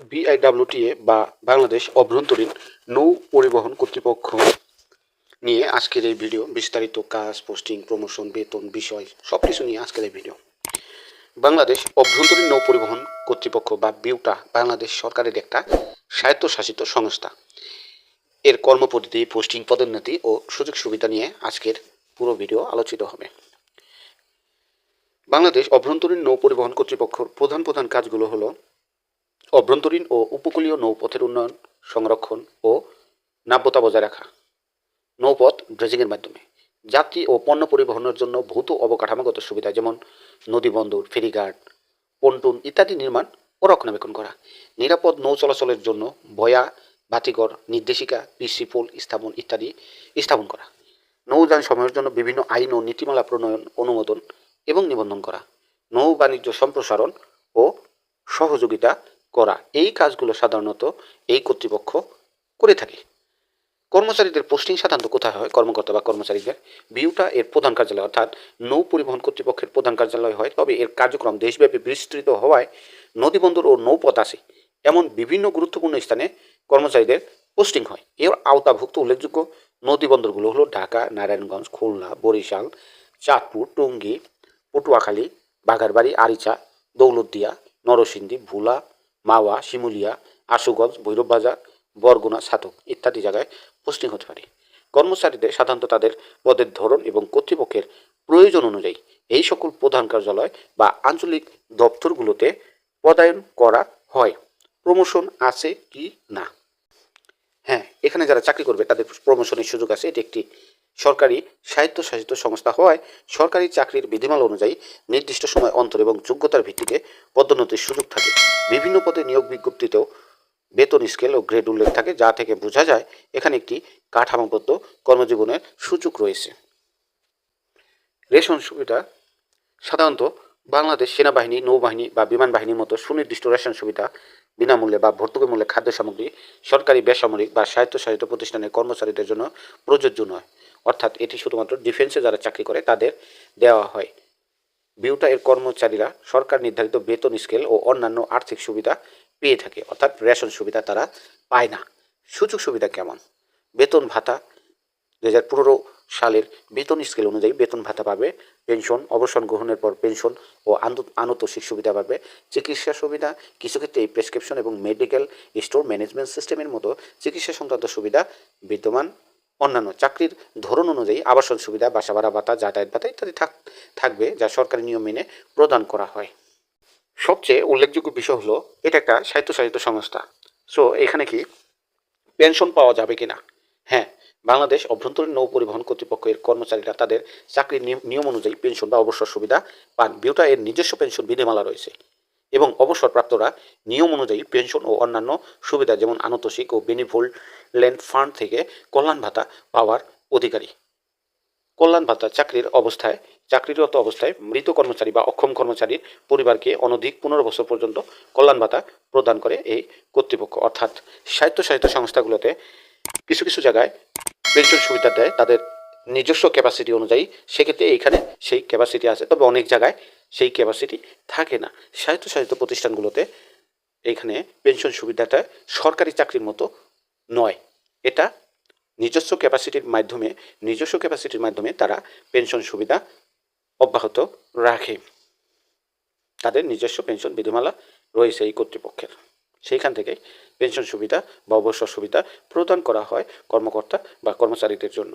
BIWTA বা বাংলাদেশ অভ্যন্তরীণ নৌ পরিবহন কর্তৃপক্ষ নিয়ে আজকের এই ভিডিও, বিস্তারিত কাজ, পোস্টিং, প্রমোশন, বেতন, বিষয় সব কিছু নিয়ে আজকের এই ভিডিও। বাংলাদেশ অভ্যন্তরীণ নৌ পরিবহন কর্তৃপক্ষ বা বিউটা বাংলাদেশ সরকারের একটা স্বায়ত্তশাসিত সংস্থা। এর কর্মপদ্ধতি, পোস্টিং, পদোন্নতি ও সুযোগ সুবিধা নিয়ে আজকের পুরো ভিডিও আলোচিত হবে। বাংলাদেশ অভ্যন্তরীণ নৌ পরিবহন কর্তৃপক্ষের প্রধান প্রধান কাজগুলো হলো অভ্যন্তরীণ ও উপকূলীয় নৌপথের উন্নয়ন, সংরক্ষণ ও নাব্যতা বজায় রাখা। নৌপথ ড্রেজিংয়ের মাধ্যমে। যাত্রী ও পণ্য পরিবহনের জন্য ভৌত অবকাঠামোগত সুবিধা যেমন নদীবন্দর ফেরিঘাট পন্টুন ইত্যাদি নির্মাণ ও রক্ষণাবেক্ষণ করা। নিরাপদ নৌ চলাচলের জন্য বয়া বাতিঘর, নির্দেশিকা, পিসি পোল স্থাপন ইত্যাদি স্থাপন করা। নৌযান সময়ের জন্য বিভিন্ন আইন ও নীতিমালা প্রণয়ন, অনুমোদন এবং নিবন্ধন করা। নৌ বাণিজ্য সম্প্রসারণ ও সহযোগিতা করা, এই কাজগুলো সাধারণত এই কর্তৃপক্ষ করে থাকে। কর্মচারীদের পোস্টিং সাধারণত কোথায় হয়? কর্মকর্তা বা কর্মচারীদের। বিউটা এর প্রধান কার্যালয়, অর্থাৎ নৌ পরিবহন কর্তৃপক্ষের প্রধান কার্যালয় হয়। তবে এর কার্যক্রম দেশব্যাপী বিস্তৃত হওয়ায় নদীবন্দর ও নৌপথ আছে। এমন বিভিন্ন গুরুত্বপূর্ণ স্থানে কর্মচারীদের পোস্টিং হয়। এর আওতাভুক্ত উল্লেখযোগ্য নদীবন্দরগুলো হলো ঢাকা, নারায়ণগঞ্জ, খুলনা, বরিশাল, চাঁদপুর, টঙ্গী, পটুয়াখালী, বাঘারবাড়ি, আরিচা, দৌলতদিয়া, নরসিংদী, ভোলা মাওয়া, শিমুলিয়া, আশুগঞ্জ, ভৈরববাজার, বরগুনা ছাতক ইত্যাদি জায়গায় পোস্টিং হতে পারে। কর্মচারীদের সাধারণত তাদের পদের ধরন এবং কর্তৃপক্ষের প্রয়োজন অনুযায়ী এই সকল প্রধান কার্যালয় বা আঞ্চলিক দপ্তরগুলোতে পদায়ন করা হয়। প্রমোশন আছে কি না? এখানে যারা চাকরি করবে, তাদের প্রমোশনের সুযোগ আছে। এটি একটি সরকারি স্বায়ত্তশাসিত সংস্থা হওয়ায় সরকারি চাকরির বিধিমালা অনুযায়ী নির্দিষ্ট সময় অন্তর এবং যোগ্যতার ভিত্তিতে পদোন্নতির সুযোগ থাকে। বিভিন্ন পদে নিয়োগ বিজ্ঞপ্তিতেও বেতন স্কেল ও গ্রেড উল্লেখ থাকে, যা থেকে বোঝা যায় এখানে একটি কাঠামোবদ্ধ কর্মজীবনের সুযোগ রয়েছে। রেশন সুবিধা সাধারণত বাংলাদেশ সেনাবাহিনী, নৌবাহিনী বা বিমান বাহিনীর মতো সুনির্দিষ্ট রেশন সুবিধা বিনামূল্যে বা ভর্তুকি মূল্যে খাদ্য সামগ্রী সরকারি বেসামরিক বা স্বায়ত্তশাসিত প্রতিষ্ঠানের কর্মচারীদের জন্য প্রযোজ্য নয়। অর্থাৎ এটি শুধুমাত্র ডিফেন্সে যারা চাকরি করে, তাদের দেওয়া হয়। বিউটা এর কর্মচারীরা সরকার নির্ধারিত বেতন স্কেল ও অন্যান্য আর্থিক সুবিধা পেয়ে থাকে, অর্থাৎ রেশন সুবিধা তারা পায় না। সুযোগ সুবিধা কেমন? বেতন ভাতা দু হাজার পনেরো সালের বেতন স্কেল অনুযায়ী বেতন ভাতা পাবে পেনশন অবসর গ্রহণের পর পেনশন ও আন্ত- আনুতোষিক সুবিধা পাবে, চিকিৎসা সুবিধা, কিছু ক্ষেত্রে প্রেসক্রিপশন এবং মেডিকেল স্টোর ম্যানেজমেন্ট সিস্টেমের মতো চিকিৎসা সংক্রান্ত সুবিধা, বিদ্যমান, অন্যান্য চাকরির ধরন অনুযায়ী আবাসন সুবিধা, বাসা ভাড়া, ভাতা, যাতায়াত ভাতা ইত্যাদি থাক, থাকবে যা সরকারি নিয়ম মেনে প্রদান করা হয়। সবচেয়ে উল্লেখযোগ্য বিষয় হলো, এটা একটা স্বায়ত্তশাসিত সংস্থা। সো এখানে কি পেনশন পাওয়া যাবে কি না হ্যাঁ বাংলাদেশ অভ্যন্তরীণ নৌ পরিবহন কর্তৃপক্ষের কর্মচারীরা তাদের চাকরির নিয়ম- অনুযায়ী পেনশন বা অবসর সুবিধা পান। বিউটা এর নিজস্ব পেনশন বিধিমালা রয়েছে এবং অবসরপ্রাপ্তরা নিয়ম অনুযায়ী পেনশন ও অন্যান্য সুবিধা যেমন আনতোষিক ও বেনিভোল্যান্ড ফান্ড থেকে কল্যাণ ভাতা পাওয়ার অধিকারী। কল্যাণ ভাতা চাকরির অবস্থায় চাকরিরত অবস্থায় মৃত কর্মচারী বা অক্ষম কর্মচারীর পরিবারকে অনধিক পনেরো বছর পর্যন্ত কল্যাণ ভাতা প্রদান করে এই কর্তৃপক্ষ। অর্থাৎ স্বায়ত্তশাসিত সংস্থাগুলোতে কিছু কিছু জায়গায় পেনশন সুবিধা দেয়, তাদের নিজস্ব ক্যাপাসিটি অনুযায়ী সেক্ষেত্রে এইখানে সেই ক্যাপাসিটি আছে। তবে অনেক জায়গায় সেই ক্যাপাসিটি থাকে না। স্বায়ত্তশাসিত প্রতিষ্ঠানগুলোতে এইখানে পেনশন সুবিধাটা সরকারি চাকরির মতো নয়। এটা নিজস্ব ক্যাপাসিটির মাধ্যমে, নিজস্ব ক্যাপাসিটির মাধ্যমে তারা পেনশন সুবিধা অব্যাহত রাখে। তাদের নিজস্ব পেনশন বিধিমালা রয়েছে এই কর্তৃপক্ষের। সেইখান থেকে পেনশন সুবিধা বা অবসর সুবিধা প্রদান করা হয় কর্মকর্তা বা কর্মচারীদের জন্য।